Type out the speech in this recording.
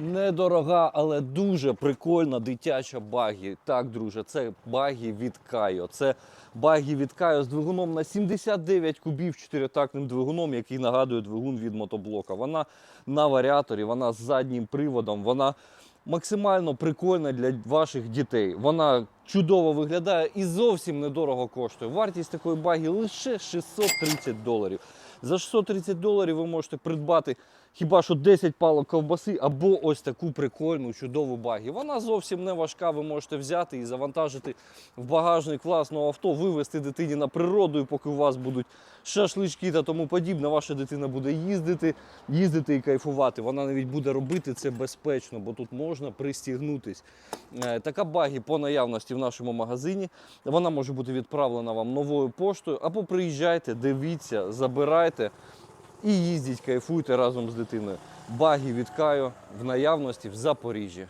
Недорога, але дуже прикольна дитяча багі. Так, друже, це багі від Кайо. Це багі від Кайо з двигуном на 79 кубів, чотиритактним двигуном, який нагадує двигун від мотоблока. Вона на варіаторі, вона з заднім приводом, вона максимально прикольна для ваших дітей. Вона чудово виглядає і зовсім недорого коштує. Вартість такої багі лише 630 доларів. За 630 доларів ви можете придбати хіба що 10 палок ковбаси або ось таку прикольну чудову багі. Вона зовсім не важка. Ви можете взяти і завантажити в багажник власного авто, вивезти дитині на природу, і поки у вас будуть шашлички та тому подібне, ваша дитина буде їздити, їздити і кайфувати. Вона навіть буде робити це безпечно, бо тут можна пристігнутись. Е, Така багі по наявності в нашому магазині. Вона може бути відправлена вам новою поштою, або приїжджайте, дивіться, забирайте і їздіть, кайфуйте разом з дитиною. Багі від Каю в наявності в Запоріжжі.